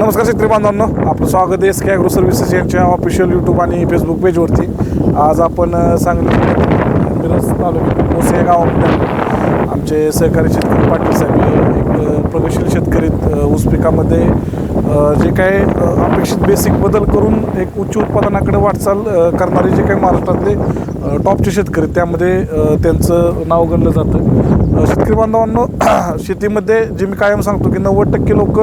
नमस्कार शेतकरी बांधवांनो आपलं स्वागत आहे एस के ॲग्रो सर्व्हिसेस यांच्या ऑफिशियल यूट्यूब आणि फेसबुक पेजवरती आज आपण सांगली मिरज तालुक्यात मोसे या गावामध्ये आमचे सहकारी शेतकरी पाटील साहेब एक प्रगतशील शेतकरी ऊस पिकामध्ये जे काय अपेक्षित बेसिक बदल करून एक उच्च उत्पादनाकडे वाटचाल करणारे जे काही महाराष्ट्रातले टॉपचे शेतकरी आहेत, त्यामध्ये त्यांचं नाव गणलं जातं. शेतकरी बांधवांनो शेतीमध्ये जे मी कायम सांगतो की नव्वद टक्के लोक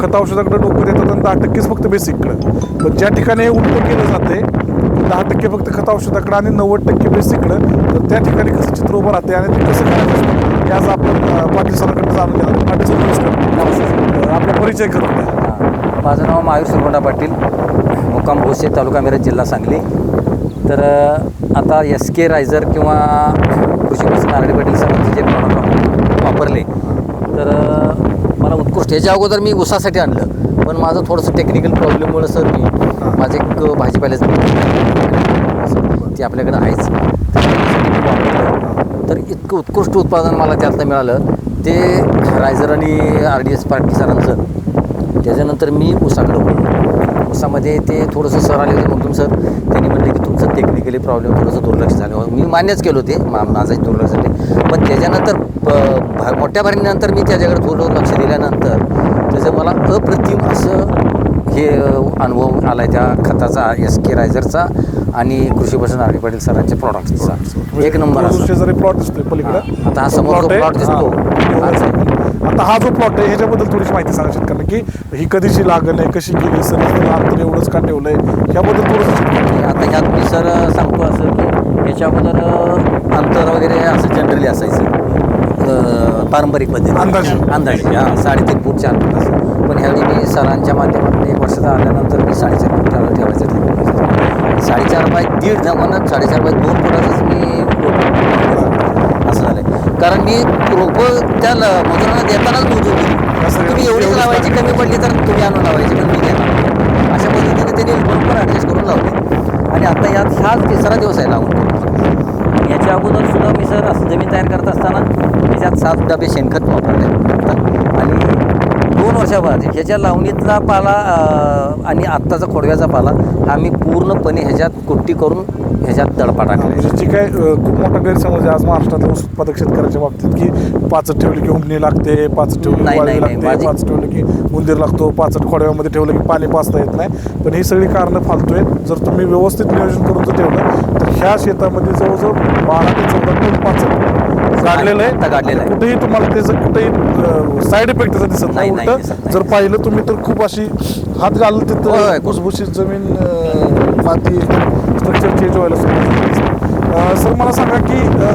खत औषधाकडे डोकं देतात आणि दहा टक्केच फक्त बेसिककडं. पण ज्या ठिकाणी हे उलटं केलं जाते दहा टक्के फक्त खत औषधाकडं आणि नव्वद टक्के बेसिककडं. तर त्या ठिकाणी कसं चित्र उभं राहते आणि ते कसं करायचं असतं हे आज आपण पाटील सरांकडे जाणून घेणार पाटील सर आपला परिचय करून द्या. माझं नाव महावीर सुरगोंडा पाटील मुक्काम भोसे तालुका मिरज जिल्हा सांगली. तर आता एस के रायझर किंवा कृषी प्रसन्न आरडी पाटील सरांचे जे प्रॉडक्ट वापरले तर मला उत्कृष्ट. ह्याच्या अगोदर मी उसासाठी आणलं. पण माझं थोडंसं टेक्निकल प्रॉब्लेममुळं सर मी माझं एक भाजीपाल्याचं ते आपल्याकडं आहेच. तर इतकं उत्कृष्ट उत्पादन मला त्यातलं मिळालं. ते रायझर आणि आर डी एस पाटील सरांचं. त्याच्यानंतर मी उसाकडे वळलो. उसामध्ये ते थोडंसं सर आले होते म्हणून सर त्यांनी म्हणले की तुमचं टेक्निकली प्रॉब्लेम थोडंसं दुर्लक्ष झालं. मी मान्यच केलं होते मा माझंही दुर्लक्ष झाले. पण त्याच्यानंतर प- मोठ्या भरणीनंतर मी त्याच्याकडे थोडं लक्ष दिल्यानंतर त्याचं मला अप्रतिम असं हे अनुभव आला आहे त्या खताचा एस के रायझरचा आणि कृषी भूषण आर पाटील सरांच्या प्रॉडक्टचा एक नंबर शेजारी प्लॉट दिसतोय पलीकडे हा. आता हा समोर plot दिसतो. आता हा जो प्लॉट आहे ह्याच्याबद्दल थोडीशी माहिती सांगा शेतकऱ्यांना की ही कधीची लागण आहे कशी केली सर अंतर एवढंच का ठेवलंय ह्याबद्दल थोडंसं आता ह्यात मी सर सांगतो असं की अगोदर अ, अंतर वगैरे असं जनरली असायचं पारंपरिक पद्धती अंदाजे. अंदाजे हां साडेतीन फूट चार फूट असं पण ह्यावेळी मी सरांच्या माध्यमातून एक वर्षाचा आल्यानंतर मी साडेचार फूट ठेवा- ठेवायचं. साडेचार बाय दीड जमान्यात साडेचार बाय दोन फुटाचंच मी कारण मी रोपं त्या ल- मजुरांना देतानाच मोजून असं दिली तुम्ही एवढीच लावायची कमी पडली तर तुम्ही आणून लावायची पण मी देणार अशा पद्धतीने त्यांनी बरोबर ॲडजस्ट करून लावले. आणि आता यात हा तिसरा दिवस आहे लावून. याच्या अगोदर सुद्धा मी सर असं जमीन तयार करत असताना त्याच्यात सात डबे शेणखत वापरले. वर्षाबाद ह्याच्या लावणीतला पाला आणि आत्ताचा खोडव्याचा पाला हा मी पूर्णपणे ह्याच्यात कुट्टी करून ह्याच्यात दडपा टाकला म्हणजे जी काय खूप मोठा गैरसमज आहे. आज महाराष्ट्रातल्या ऊस उत्पादक शेतकऱ्याच्या बाबतीत की पाचट ठेवली की हुमणी लागते पाचट ठेवली की नाही, वाळवी नाही, नाही. लागते पाचट ठेवली की उंदीर लागतो पाचट खोड्यामध्ये ठेवलं की पाणी पाचता येत नाही. पण ही सगळी कारणं फालतू आहेत जर तुम्ही व्यवस्थित नियोजन करून जर ठेवलं तर ह्या शेतामध्ये जवळजवळ बारा ते चौदा टन पाचट आता आहे गाडलेलं आहे. कुठेही तुम्हाला त्याचं कुठेही साईड इफेक्ट त्याचा दिसत नाही नाही, नाही, उलट दिसत नाही. जर पाहिलं तुम्ही तर खूप अशी हात होय, तिथं. भुसभुशीत जमीन अ, माती स्ट्रक्चर चेंज व्हायला सुरुवात सर मला सांगा की अ,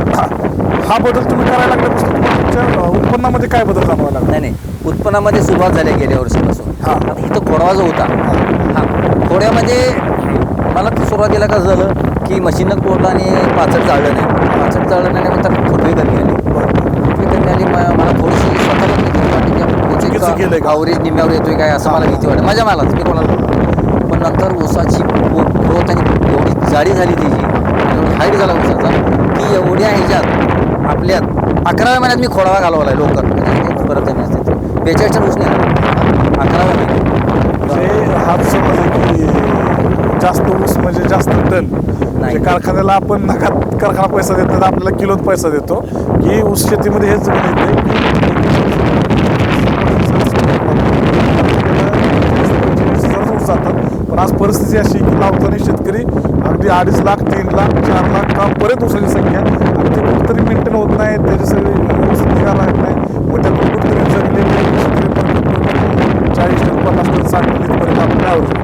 हा बदल तुम्ही करायला लागल्यापासून तुम्हाला तुमच्या अ, उत्पन्नामध्ये काय बदल जाणवायला लागला नाही नाही उत्पन्नामध्ये सुरुवात झाली आहे गेल्या वर्षीपासून हा. आता इथं खोडवा जो होता हा खोड्यामध्ये मला तर सुरुवातीला कसं झालं की मशीननं तोडलं आणि पाचट जाळलं नाही. पाचट जाळलं नाही नंतर फुटवे कमी आली. फुटवे कमी आली मला थोडीशी स्वतःला भीती वाटली की आपण? अवरेज निम्म्यावर येतोय काय असं मला भीती वाटली. माझ्या मालाच मी कोणाला पण नंतर ऊसाची ग्रोथ आणि एवढी जाडी झाली त्याची एवढी हाईट झाला ऊसाचा की एवढ्या ह्याच्यात आपल्यात अकराव्या महिन्यात मी खोडावा घालवला आहे लोकर म्हणजे परत जमीन असते बेचाळीस टन ऊस निघाला अकराव्या महिन्यात. हाच समज जास्त ऊस म्हणजे जास्त टन म्हणजे कारखान्याला आपण नकात कारखाना पैसा देतो तर आपल्याला किलोत पैसा देतो. की ऊस शेतीमध्ये हेच की जातात पण आज परिस्थिती अशी की लावताना शेतकरी अगदी अडीच लाख तीन लाख चार लाख का बरेच ऊसाची संख्या. आणि ते कुठेतरी मेंटेन होत नाही त्याची सगळी व्यवस्थित निघा लागत नाही. त्यातून कुठेतरी जगलेले परत चाळीस पन्नास साठ इथपर्यंत आपण नाही आवडू शकतो.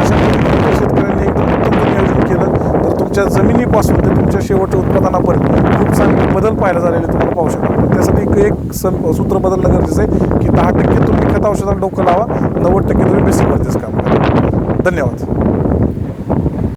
अशा पद्धतीने शेतकऱ्यांनी एकदम उत्तम नियोजन केलं तर तुमच्या जमिनीपासून ते तुमच्या शेवटच्या उत्पादनापर्यंत खूप चांगले बदल पाहायला झालेले तुम्हाला पाहू शकता. त्यासाठी एक- सम सूत्र बदलणं गरजेचं आहे की दहा टक्के तुम्ही खत औषधाला डोकं लावा नव्वद टक्के तुम्ही बेसिकवरतीच काम करा. धन्यवाद.